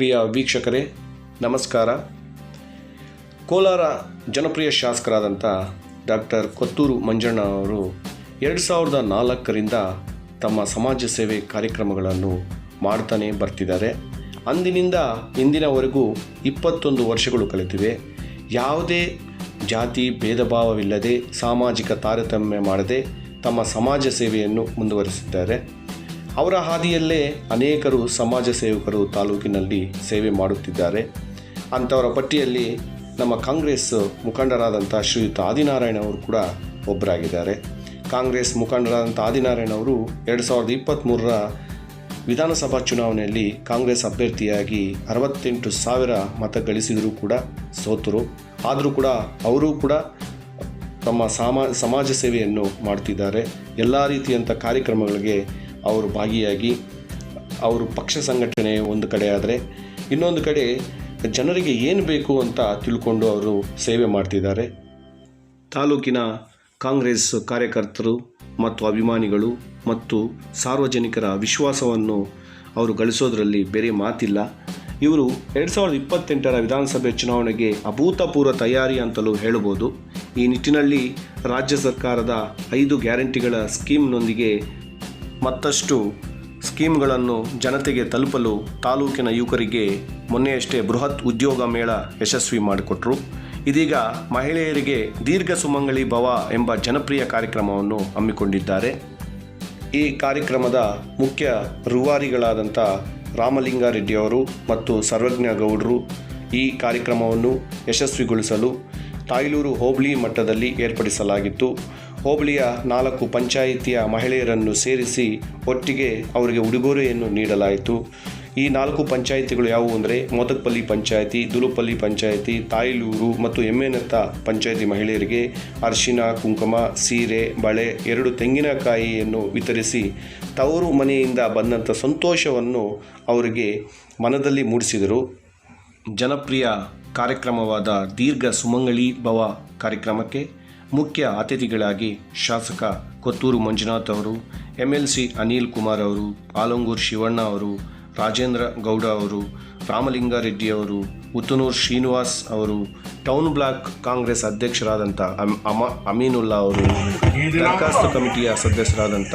ಪ್ರಿಯ ವೀಕ್ಷಕರೇ, ನಮಸ್ಕಾರ. ಕೋಲಾರ ಜನಪ್ರಿಯ ಶಾಸಕರಾದಂಥ ಡಾಕ್ಟರ್ ಕೊತ್ತೂರು ಮಂಜಣ್ಣ ಅವರು ಎರಡು ಸಾವಿರದ ನಾಲ್ಕರಿಂದ ತಮ್ಮ ಸಮಾಜ ಸೇವೆ ಕಾರ್ಯಕ್ರಮಗಳನ್ನು ಮಾಡ್ತಾನೆ ಬರ್ತಿದ್ದಾರೆ. ಅಂದಿನಿಂದ ಇಂದಿನವರೆಗೂ ಇಪ್ಪತ್ತೊಂದು ವರ್ಷಗಳು ಕಳೆದಿವೆ. ಯಾವುದೇ ಜಾತಿ ಭೇದ ಭಾವವಿಲ್ಲದೆ ಸಾಮಾಜಿಕ ತಾರತಮ್ಯ ಮಾಡದೆ ತಮ್ಮ ಸಮಾಜ ಸೇವೆಯನ್ನು ಮುಂದುವರಿಸಿದ್ದಾರೆ. ಅವರ ಹಾದಿಯಲ್ಲೇ ಅನೇಕರು ಸಮಾಜ ಸೇವಕರು ತಾಲೂಕಿನಲ್ಲಿ ಸೇವೆ ಮಾಡುತ್ತಿದ್ದಾರೆ. ಅಂಥವರ ಪಟ್ಟಿಯಲ್ಲಿ ನಮ್ಮ ಕಾಂಗ್ರೆಸ್ ಮುಖಂಡರಾದಂಥ ಶ್ರೀಯುತ ಆದಿನಾರಾಯಣ ಅವರು ಕೂಡ ಒಬ್ಬರಾಗಿದ್ದಾರೆ. ಕಾಂಗ್ರೆಸ್ ಮುಖಂಡರಾದಂಥ ಆದಿನಾರಾಯಣ ಅವರು ಎರಡು ಸಾವಿರದ ಇಪ್ಪತ್ತ್ಮೂರರ ವಿಧಾನಸಭಾ ಚುನಾವಣೆಯಲ್ಲಿ ಕಾಂಗ್ರೆಸ್ ಅಭ್ಯರ್ಥಿಯಾಗಿ ಅರವತ್ತೆಂಟು ಸಾವಿರ ಮತ ಗಳಿಸಿದರೂ ಕೂಡ ಸೋತರು. ಆದರೂ ಕೂಡ ಅವರು ಕೂಡ ತಮ್ಮ ಸಾಮಾ, ಸಮಾಜ ಸೇವೆಯನ್ನು ಮಾಡ್ತಿದ್ದಾರೆ. ಎಲ್ಲ ರೀತಿಯಂಥ ಕಾರ್ಯಕ್ರಮಗಳಿಗೆ ಅವರು ಭಾಗಿಯಾಗಿ ಅವರು ಪಕ್ಷ ಸಂಘಟನೆ ಒಂದು ಕಡೆ ಆದರೆ ಇನ್ನೊಂದು ಕಡೆ ಜನರಿಗೆ ಏನು ಬೇಕು ಅಂತ ತಿಳ್ಕೊಂಡು ಅವರು ಸೇವೆ ಮಾಡ್ತಿದ್ದಾರೆ. ತಾಲೂಕಿನ ಕಾಂಗ್ರೆಸ್ ಕಾರ್ಯಕರ್ತರು ಮತ್ತು ಅಭಿಮಾನಿಗಳು ಮತ್ತು ಸಾರ್ವಜನಿಕರ ವಿಶ್ವಾಸವನ್ನು ಅವರು ಗಳಿಸೋದರಲ್ಲಿ ಬೇರೆ ಮಾತಿಲ್ಲ. ಇವರು ಎರಡು ಸಾವಿರದ ಇಪ್ಪತ್ತೆಂಟರ ವಿಧಾನಸಭೆ ಚುನಾವಣೆಗೆ ಅಭೂತಪೂರ್ವ ತಯಾರಿ ಅಂತಲೂ ಹೇಳಬಹುದು. ಈ ನಿಟ್ಟಿನಲ್ಲಿ ರಾಜ್ಯ ಸರ್ಕಾರದ ಐದು ಗ್ಯಾರಂಟಿಗಳ ಸ್ಕೀಮ್ನೊಂದಿಗೆ ಮತ್ತಷ್ಟು ಸ್ಕೀಮ್ಗಳನ್ನು ಜನತೆಗೆ ತಲುಪಲು ತಾಲೂಕಿನ ಯುವಕರಿಗೆ ಮೊನ್ನೆಯಷ್ಟೇ ಬೃಹತ್ ಉದ್ಯೋಗ ಮೇಳ ಯಶಸ್ವಿ ಮಾಡಿಕೊಟ್ರು. ಇದೀಗ ಮಹಿಳೆಯರಿಗೆ ದೀರ್ಘ ಸುಮಂಗಳಿ ಭವ ಎಂಬ ಜನಪ್ರಿಯ ಕಾರ್ಯಕ್ರಮವನ್ನು ಹಮ್ಮಿಕೊಂಡಿದ್ದಾರೆ. ಈ ಕಾರ್ಯಕ್ರಮದ ಮುಖ್ಯ ರೂವಾರಿಗಳಾದಂಥ ರಾಮಲಿಂಗಾರೆಡ್ಡಿಯವರು ಮತ್ತು ಸರ್ವಜ್ಞ ಗೌಡರು ಈ ಕಾರ್ಯಕ್ರಮವನ್ನು ಯಶಸ್ವಿಗೊಳಿಸಲು ತಾಯ್ಲೂರು ಹೋಬಳಿ ಮಟ್ಟದಲ್ಲಿ ಏರ್ಪಡಿಸಲಾಗಿತ್ತು. ಹೋಬಳಿಯ ನಾಲ್ಕು ಪಂಚಾಯಿತಿಯ ಮಹಿಳೆಯರನ್ನು ಸೇರಿಸಿ ಒಟ್ಟಿಗೆ ಅವರಿಗೆ ಉಡುಗೊರೆಯನ್ನು ನೀಡಲಾಯಿತು. ಈ ನಾಲ್ಕು ಪಂಚಾಯಿತಿಗಳು ಯಾವುವು ಅಂದರೆ ಮೋದಕ್ಪಲ್ಲಿ ಪಂಚಾಯಿತಿ, ದುಲುಪಲ್ಲಿ ಪಂಚಾಯಿತಿ, ತಾಯಿಲೂರು ಮತ್ತು ಎಮ್ಮೆನತ್ತ ಪಂಚಾಯಿತಿ ಮಹಿಳೆಯರಿಗೆ ಅರಿಶಿನ, ಕುಂಕುಮ, ಸೀರೆ, ಬಳೆ ಎರಡು ತೆಂಗಿನಕಾಯಿಯನ್ನು ವಿತರಿಸಿ ತವರು ಮನೆಯಿಂದ ಬಂದಂಥ ಸಂತೋಷವನ್ನು ಅವರಿಗೆ ಮನದಲ್ಲಿ ಮೂಡಿಸಿದರು. ಜನಪ್ರಿಯ ಕಾರ್ಯಕ್ರಮವಾದ ದೀರ್ಘ ಸುಮಂಗಳಿ ಭವ ಕಾರ್ಯಕ್ರಮಕ್ಕೆ ಮುಖ್ಯ ಅತಿಥಿಗಳಾಗಿ ಶಾಸಕ ಕೊತ್ತೂರು ಮಂಜುನಾಥ್ ಅವರು, ಎಂಎಲ್ಸಿ ಅನಿಲ್ ಕುಮಾರ್ ಅವರು, ಆಲಂಗೂರ್ ಶಿವಣ್ಣ ಅವರು, ರಾಜೇಂದ್ರ ಗೌಡ ಅವರು, ರಾಮಲಿಂಗಾರೆಡ್ಡಿ ಅವರು, ಉತ್ತನೂರ್ ಶ್ರೀನಿವಾಸ್ ಅವರು, ಟೌನ್ ಬ್ಲಾಕ್ ಕಾಂಗ್ರೆಸ್ ಅಧ್ಯಕ್ಷರಾದಂಥ ಅಮ ಅಮೀನುಲ್ಲಾ ಅವರು, ದರಖಾಸ್ತು ಕಮಿಟಿಯ ಸದಸ್ಯರಾದಂಥ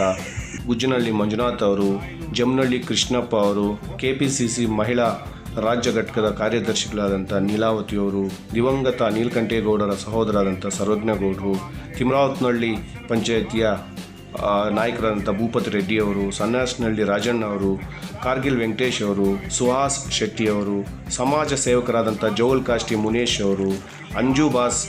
ಗುಜ್ಜನಹಳ್ಳಿ ಮಂಜುನಾಥ್ ಅವರು ಜಮನಹಳ್ಳಿ ಕೃಷ್ಣಪ್ಪ ಅವರು ಕೆ ಪಿ ಸಿ ಸಿ ಮಹಿಳಾ ರಾಜ್ಯ ಘಟಕದ ಕಾರ್ಯದರ್ಶಿಗಳಾದಂಥ ನೀಲಾವತಿಯವರು ದಿವಂಗತ ನೀಲಕಂಠೇಗೌಡರ ಸಹೋದರಾದಂಥ ಸರ್ವಜ್ಞಗೌಡರು ತಿಮ್ರಾವತ್ನಹಳ್ಳಿ ಪಂಚಾಯಿತಿಯ ನಾಯಕರಾದಂಥ ಭೂಪತಿ ರೆಡ್ಡಿಯವರು ಸನ್ಯಾಸನಹಳ್ಳಿ ರಾಜಣ್ಣ ಅವರು, ಕಾರ್ಗಿಲ್ ವೆಂಕಟೇಶ್ ಅವರು, ಸುಹಾಸ್ ಶೆಟ್ಟಿಯವರು ಸಮಾಜ ಸೇವಕರಾದಂಥ ಜೋಲ್ ಕಾಸ್ಟಿ ಮುನೇಶ್ ಅವರು ಅಂಜು ಬಾಸ್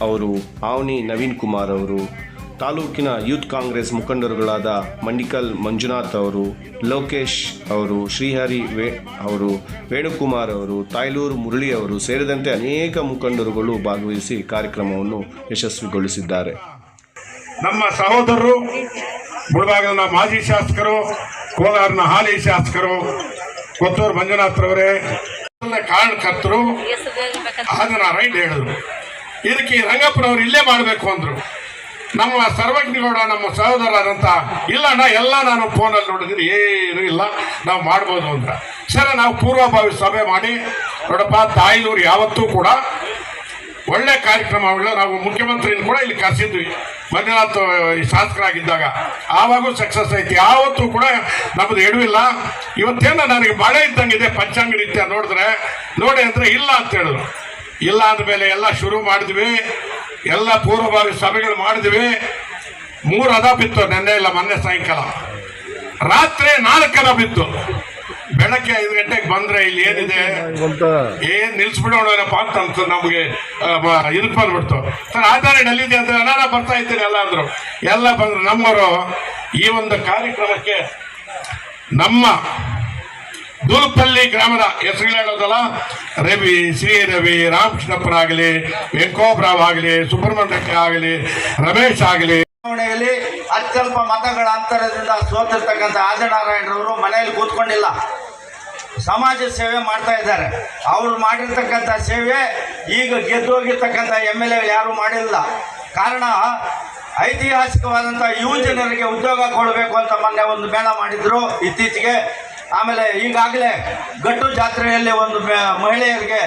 ಅವರು, ಆವನಿ ನವೀನ್ ಕುಮಾರ್ ಅವರು ತಾಲೂಕಿನ ಯೂತ್ ಕಾಂಗ್ರೆಸ್ ಮುಖಂಡರುಗಳಾದ ಮಂಡಿಕಲ್ ಮಂಜುನಾಥ್ ಅವರು, ಲೋಕೇಶ್ ಅವರು, ಶ್ರೀಹರಿ ವೇ, ಅವರು, ವೇಣುಕುಮಾರ್ ಅವರು, ತಾಯ್ಲೂರು ಮುರಳಿ ಅವರು ಸೇರಿದಂತೆ ಅನೇಕ ಮುಖಂಡರುಗಳು ಭಾಗವಹಿಸಿ ಕಾರ್ಯಕ್ರಮವನ್ನು ಯಶಸ್ವಿಗೊಳಿಸಿದ್ದಾರೆ. ನಮ್ಮ ಸಹೋದರರು, ಮುಳಬಾಗಿಲಿನ ಮಾಜಿ ಶಾಸಕರು, ಕೋಲಾರನ ಹಾಲಿ ಶಾಸಕರು, ಕೊತ್ತೂರು ಮಂಜುನಾಥ್ರವರೇ ಕಾರಣಕರ್ತರು ಅದನ್ನ ರೈಟ್ ಹೇಳಿದ್ರು. ಇದಕ್ಕೆ ರಂಗಪ್ಪನವರು ಇಲ್ಲೇ ಮಾಡಬೇಕು ಅಂದ್ರು. ನಮ್ಮ ಸರ್ವಜ್ಞಗೌಡ ನಮ್ಮ ಸಹೋದರರಂತ ಇಲ್ಲ ಎಲ್ಲ ನಾನು ಫೋನಲ್ಲಿ ನೋಡಿದ್ರೆ ಏನು ಇಲ್ಲ. ನಾವು ಮಾಡ್ಬೋದು ಅಂತ. ಸರಿ, ನಾವು ಪೂರ್ವಭಾವಿ ಸಭೆ ಮಾಡಿ, ನೋಡಪ್ಪ ತಾಯಿನೂರು ಯಾವತ್ತೂ ಕೂಡ ಒಳ್ಳೆ ಕಾರ್ಯಕ್ರಮಗಳು ನಾವು ಮುಖ್ಯಮಂತ್ರಿನ ಕೂಡ ಇಲ್ಲಿ ಕರೆಸಿದ್ವಿ. ಮಂಜುನಾಥ್ ಶಾಸಕರಾಗಿದ್ದಾಗ. ಆವಾಗೂ ಸಕ್ಸಸ್ ಐತಿ. ಯಾವತ್ತೂ ಕೂಡ ನಮ್ಮದು ಎಡವಿಲ್ಲ. ಇವತ್ತೇನ ನನಗೆ ಮಳೆ ಇದ್ದಂಗಿದೆ, ಪಂಚಾಂಗ ನೋಡಿದ್ರೆ, ನೋಡಿ ಅಂದರೆ ಇಲ್ಲ ಅಂತ ಹೇಳಿದ್ರು. ಇಲ್ಲ ಅಂದಮೇಲೆ ಎಲ್ಲ ಶುರು ಮಾಡಿದ್ವಿ. ಎಲ್ಲ ಪೂರ್ವಭಾವಿ ಸಭೆಗಳು ಮಾಡಿದ್ವಿ. ಮೂರು ಅದ ಬಿತ್ತು ನೆನ್ನೆ ಇಲ್ಲ, ಮೊನ್ನೆ ಸಾಯಂಕಾಲ. ರಾತ್ರಿ ನಾಲ್ಕರ ಬಿತ್ತು. ಬೆಳಗ್ಗೆ ಐದು ಗಂಟೆಗೆ ಬಂದ್ರೆ ಇಲ್ಲಿ ಏನಿದೆ? ಏನ್ ನಿಲ್ಸ್ಬಿಡೋಣಪ್ಪ ಅಂತ ಅನ್ಸು ನಮಗೆ ಇದಕ್ ಬಂದ್ಬಿಡ್ತು. ಸರ್, ಆಧಾರ ಎಲ್ಲಿದೆ ಅಂತ ನಾನು ಬರ್ತಾ ಇದ್ದೀನಿ ಎಲ್ಲ ಅಂದ್ರು ಎಲ್ಲ ಬಂದ್ರು. ನಮ್ಮವರು ಈ ಒಂದು ಕಾರ್ಯಕ್ರಮಕ್ಕೆ ನಮ್ಮ ದೂಲ್ಪಲ್ಲಿ ಗ್ರಾಮದ ಹೆಸರುಗಳು ಹೇಳೋದಲ್ಲ, ರವಿ, ಶ್ರೀ ರವಿ ರಾಮಕೃಷ್ಣಪ್ಪನಾಗಲಿ ವೆಂಕೋಬ್ರಾವ್ ಆಗಲಿ ಸುಬ್ರಹ್ಮಣ್ಯಕ್ಕೆ ಆಗಲಿ, ರಮೇಶ್ ಆಗಲಿ. ಚುನಾವಣೆಯಲ್ಲಿ ಅತ್ಯಲ್ಪ ಮತಗಳ ಅಂತರದಿಂದ ಸೋತಿರ್ತಕ್ಕಂಥ ಆದಿನಾರಾಯಣರವರು ಮನೆಯಲ್ಲಿ ಕೂತ್ಕೊಂಡಿಲ್ಲ. ಸಮಾಜ ಸೇವೆ ಮಾಡ್ತಾ ಇದ್ದಾರೆ. ಅವರು ಮಾಡಿರ್ತಕ್ಕಂಥ ಸೇವೆ ಈಗ ಗೆದ್ದು ಹೋಗಿರ್ತಕ್ಕಂಥ ಎಂ ಎಲ್ ಎ ಯಾರು ಮಾಡಿಲ್ಲ. ಕಾರಣ, ಐತಿಹಾಸಿಕವಾದಂಥ ಯುವ ಜನರಿಗೆ ಉದ್ಯೋಗ ಕೊಡಬೇಕು ಅಂತ ಮೊನ್ನೆ ಒಂದು ಮೇಳ ಮಾಡಿದ್ರು. ಇತ್ತೀಚೆಗೆ ಆಮೇಲೆ ಈಗಾಗಲೇ ಗಟ್ಟು ಜಾತ್ರೆಯಲ್ಲಿ ಒಂದು ಮಹಿಳೆಯರಿಗೆ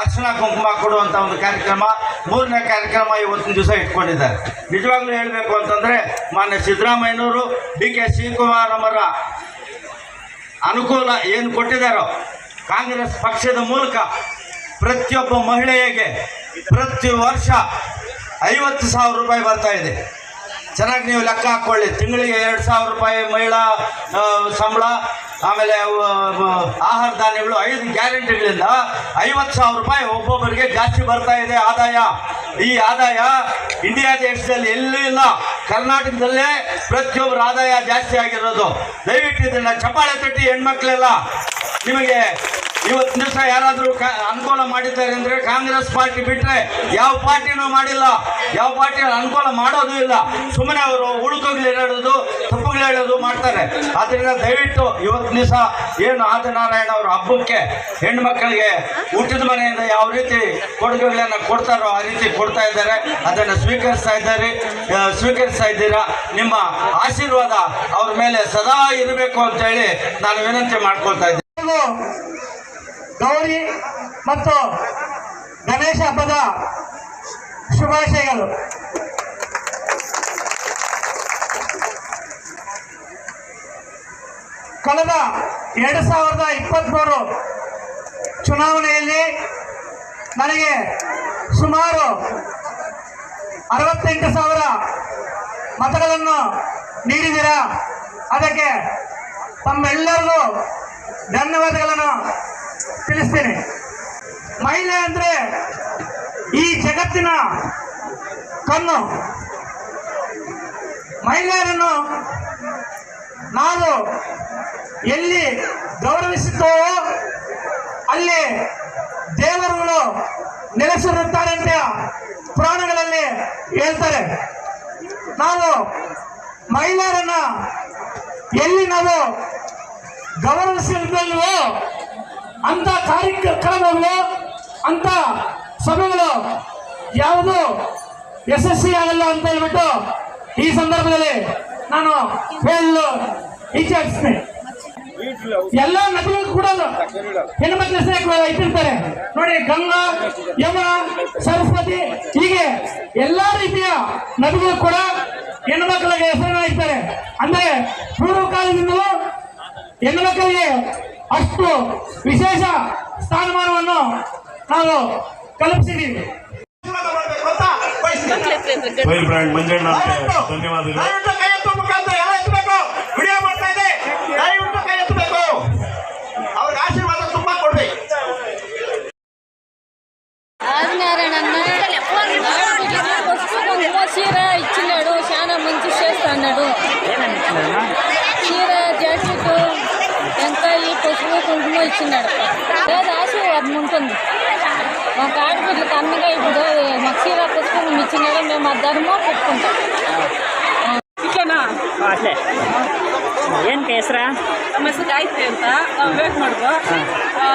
ಅರ್ಶನ ಕುಂಕುಮ ಕೊಡುವಂಥ ಒಂದು ಕಾರ್ಯಕ್ರಮ, ಮೂರನೇ ಕಾರ್ಯಕ್ರಮ ಇವತ್ತಿನ ದಿವಸ ಇಟ್ಕೊಂಡಿದ್ದಾರೆ. ನಿಜವಾಗ್ಲೂ ಹೇಳಬೇಕು ಅಂತಂದರೆ, ಮಾನ್ಯ ಸಿದ್ದರಾಮಯ್ಯನವರು ಡಿ ಕೆ ಶಿವಕುಮಾರ್ ಅವರ ಅನುಕೂಲ ಏನು ಕೊಟ್ಟಿದ್ದಾರೋ, ಕಾಂಗ್ರೆಸ್ ಪಕ್ಷದ ಮೂಲಕ ಪ್ರತಿಯೊಬ್ಬ ಮಹಿಳೆಯರಿಗೆ ಪ್ರತಿ ವರ್ಷ ಐವತ್ತು ಸಾವಿರ ರೂಪಾಯಿ ಬರ್ತಾ ಇದೆ. ಚೆನ್ನಾಗಿ ನೀವು ಲೆಕ್ಕ ಹಾಕ್ಕೊಳ್ಳಿ ತಿಂಗಳಿಗೆ ಎರಡು ಸಾವಿರ ರೂಪಾಯಿ ಮಹಿಳಾ ಸಂಬಳ ಆಮೇಲೆ ಆಹಾರ ಧಾನ್ಯಗಳು ಐದು ಗ್ಯಾರಂಟಿಗಳಿಂದ ಐವತ್ತು ಸಾವಿರ ರೂಪಾಯಿ ಒಬ್ಬೊಬ್ಬರಿಗೆ ಜಾಸ್ತಿ ಬರ್ತಾ ಇದೆ ಆದಾಯ. ಈ ಆದಾಯ ಇಂಡಿಯಾ ದೇಶದಲ್ಲಿ ಎಲ್ಲೂ ಇಲ್ಲ. ಕರ್ನಾಟಕದಲ್ಲೇ ಪ್ರತಿಯೊಬ್ಬರ ಆದಾಯ ಜಾಸ್ತಿ ಆಗಿರೋದು. ದಯವಿಟ್ಟು ಇದನ್ನ ಚಪಾಳೆ ತಟ್ಟಿ ಹೆಣ್ಮಕ್ಳೆಲ್ಲ ನಿಮಗೆ ಇವತ್ತಿನ ದಿವಸ ಯಾರಾದರೂ ಅನುಕೂಲ ಮಾಡಿದ್ದಾರೆ ಅಂದರೆ ಕಾಂಗ್ರೆಸ್ ಪಾರ್ಟಿ ಬಿಟ್ಟರೆ ಯಾವ ಪಾರ್ಟಿನೂ ಮಾಡಿಲ್ಲ. ಯಾವ ಪಾರ್ಟಿ ಅನುಕೂಲ ಮಾಡೋದು ಇಲ್ಲ. ಸುಮ್ಮನೆ ಅವರು ಹುಡುಕುಗಳು ಹೇಳೋದು ತಪ್ಪುಗಳು ಹೇಳೋದು ಮಾಡ್ತಾರೆ. ಆದ್ದರಿಂದ ದಯವಿಟ್ಟು ಇವತ್ತಿನ ದಿವಸ ಏನು ಆದಿನಾರಾಯಣ ಅವರ ಹಬ್ಬಕ್ಕೆ ಹೆಣ್ಮಕ್ಳಿಗೆ ಹುಟ್ಟಿದ ಮನೆಯಿಂದ ಯಾವ ರೀತಿ ಕೊಡುಗೆಗಳನ್ನು ಕೊಡ್ತಾರೋ ಆ ರೀತಿ ಕೊಡ್ತಾ ಇದ್ದಾರೆ. ಅದನ್ನು ಸ್ವೀಕರಿಸ್ತಾ ಇದ್ದಾರೆ. ಸ್ವೀಕರಿಸ್ತಾ ಇದ್ದೀರಾ? ನಿಮ್ಮ ಆಶೀರ್ವಾದ ಅವ್ರ ಮೇಲೆ ಸದಾ ಇರಬೇಕು ಅಂತ ಹೇಳಿ ನಾನು ವಿನಂತಿ ಮಾಡ್ಕೊಳ್ತಾ ಇದ್ದೀನಿ. ಗೌರಿ ಮತ್ತು ಗಣೇಶ ಹಬ್ಬದ ಶುಭಾಶಯಗಳು. ಕಳೆದ ಎರಡು ಸಾವಿರದ ಇಪ್ಪತ್ತ್ಮೂರು ಚುನಾವಣೆಯಲ್ಲಿ ನನಗೆ ಸುಮಾರು ಅರವತ್ತೆಂಟು ಸಾವಿರ ಮತಗಳನ್ನು ನೀಡಿದ್ದೀರಾ? ಅದಕ್ಕೆ ತಮ್ಮೆಲ್ಲರಿಗೂ ಧನ್ಯವಾದಗಳನ್ನು ತಿಳಿಸ್ತೀನಿ. ಮಹಿಳೆ ಅಂದರೆ ಈ ಜಗತ್ತಿನ ಕಣ್ಣು. ಮಹಿಳೆಯರನ್ನು ನಾವು ಎಲ್ಲಿ ಗೌರವಿಸುತ್ತೇವೋ ಅಲ್ಲಿ ದೇವರುಗಳು ನೆಲೆಸಿರುತ್ತಾರೆ ಅಂತ ಪುರಾಣಗಳಲ್ಲಿ ಹೇಳ್ತಾರೆ. ನಾವು ಮಹಿಳೆಯರನ್ನ ಎಲ್ಲಿ ನಾವು ಗೌರವಿಸಿಲ್ವೋ ಅಂತ ಕಾರ್ಯಕ್ರಮಗಳು ಅಂತ ಸಭೆಗಳು ಯಾವುದು ಯಶಸ್ವಿ ಆಗಲ್ಲ ಅಂತ ಹೇಳ್ಬಿಟ್ಟು ಈ ಸಂದರ್ಭದಲ್ಲಿ ನಾನು ಹೇಳಲು ಇಚ್ಛಿಸ್ತೀನಿ. ಎಲ್ಲ ನದಿಗಳು ಕೂಡ ಹೆಣ್ಮಕ್ಳ ಹೆಸರು ಇಟ್ಟಿರ್ತಾರೆ. ನೋಡಿ, ಗಂಗಾ ಯಮುನಾ ಸರಸ್ವತಿ, ಹೀಗೆ ಎಲ್ಲಾ ರೀತಿಯ ನದಿಗಳು ಕೂಡ ಹೆಣ್ಮಕ್ಳಿಗೆ ಹೆಸರನ್ನ ಇಡ್ತಾರೆ. ಅಂದ್ರೆ ಪೂರ್ವ ಕಾಲದಿಂದಲೂ ಹೆಣ್ಮಕ್ಕಳಿಗೆ ಅಷ್ಟು ವಿಶೇಷ ಸ್ಥಾನಮಾನವನ್ನು ನಾವು ಕಲ್ಪಿಸಿದ್ದೀವಿ ಫೈರ್ ಬ್ರ್ಯಾಂಡ್ ಮಂಜಣ್ಣ ಅವ್ರಿಗೆ ఇచ్చినాడు. లేదు అది ఉంటుంది మాకు ఆడపిల్లకి అన్నగా ఇప్పుడు మాకు చీర పుస్తకం కుంకుమ ఇచ్చినాడు మేము ఆ ధర్మం పెట్టుకుంటాం. ಚಿಕನಾ ಅಷ್ಟೇ ಏನು ಹೆಸ್ರ? ನಮ್ಮ ಹೆಸರು ಗಾಯತ್ರಿ ಅಂತ. ನಾವು ವೇಟ್ ಮಾಡುದು.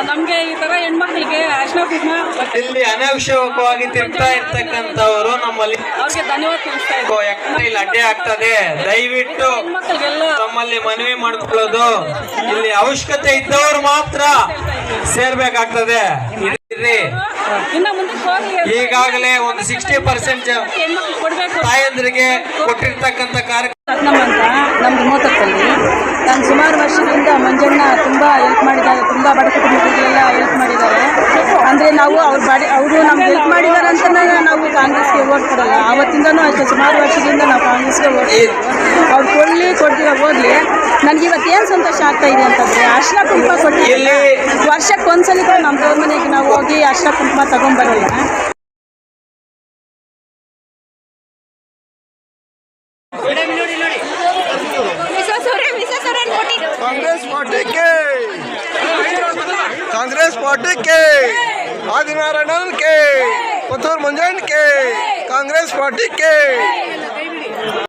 ನಮಗೆ ಈ ಥರ ಹೆಣ್ಮಕ್ಳಿಗೆ ಅರ್ಶಿನ ಕುಂಕುಮ ಇಲ್ಲಿ ಅನಾವಶ್ಯಕವಾಗಿ ತಿರ್ತಾ ಇರ್ತಕ್ಕಂಥವರು ನಮ್ಮಲ್ಲಿ. ಅವ್ರಿಗೆ ಧನ್ಯವಾದ ತಿಳಿಸ್ತಾ ಇದ್ದೀವಿ ಯಾಕಂದ್ರೆ ಇಲ್ಲಿ ಅಡ್ಡೆ ಆಗ್ತದೆ. ದಯವಿಟ್ಟು ಹೆಣ್ಮಕ್ಳಿಗೆಲ್ಲ ತಮ್ಮಲ್ಲಿ ಮನವಿ ಮಾಡ್ಕೊಳ್ಳೋದು. ಇಲ್ಲಿ ಅವಶ್ಯಕತೆ ಇದ್ದವರು ಮಾತ್ರ ಸೇರ್ಬೇಕಾಗ್ತದೆ. ಹೋಗಿ ಈಗಾಗಲೇ ಒಂದು ಸಿಕ್ಸ್ಟಿ ಪರ್ಸೆಂಟ್ ತಾಯಂದ್ರಿಗೆ ಕೊಟ್ಟಿರ್ತಕ್ಕಂಥ ಕಾರ್ಯಕ್ರಮ ಅಂತ ನಮ್ದು ಮೋತಕ್ಕಲ್ಲಿ ನಾನು ಸುಮಾರು ವರ್ಷದಿಂದ ಮಂಜಣ್ಣ ತುಂಬ ಹೆಲ್ಪ್ ಮಾಡಿದ್ದಾರೆ. ತುಂಬ ಬಡ ಕುಟುಂಬಗಳಿಗೆಲ್ಲ ಹೆಲ್ಪ್ ಮಾಡಿದ್ದಾರೆ. ಅಂದರೆ ನಾವು ಅವ್ರ ಬಾಡಿ ಅವರು ನಮ್ಗೆ ಹೆಲ್ಪ್ ಮಾಡಿದ್ದಾರೆ ಅಂತ ನಾವು ಕಾಂಗ್ರೆಸ್ಗೆ ಓಟ್ ಕೊಡಲ್ಲ. ಆವತ್ತಿಂದನೂ ಅಷ್ಟೇ ಸುಮಾರು ವರ್ಷದಿಂದ ನಾವು ಕಾಂಗ್ರೆಸ್ಗೆ ಓಟ್ ಅವ್ರು ಕೊಡಲಿ ಕೊಡ್ತೀರ ಹೋಗ್ಲಿ. ನನಗೆ ಇವತ್ತು ಏನು ಸಂತೋಷ ಆಗ್ತಾ ಇದೆ ಅಂತಂದರೆ ಅರ್ಶಿನ ಕುಂಕುಮ ಕೊಟ್ಟಿಲ್ಲ ವರ್ಷಕ್ಕೆ ಒಂದ್ಸಲಿ ಕೂಡ ನಮ್ಮ ದೇವ್ರ ಮನೆಗೆ ನಾವು ಹೋಗಿ ಅರ್ಶಿನ ಕುಂಕುಮ ತಗೊಂಡ್ಬರಲ್ಲ ಕಾಂಗ್ರೆಸ್ ಪಾರ್ಟಿಗೆ ಕಾಂಗ್ರೆಸ್ ಪಾರ್ಟಿಗೆ ಆದಿನಾರಾಯಣನ್ ಕೆ. ಪುತ್ತೂರು ಮಂಜಣ್ಣ ಕೆ. Congress party K.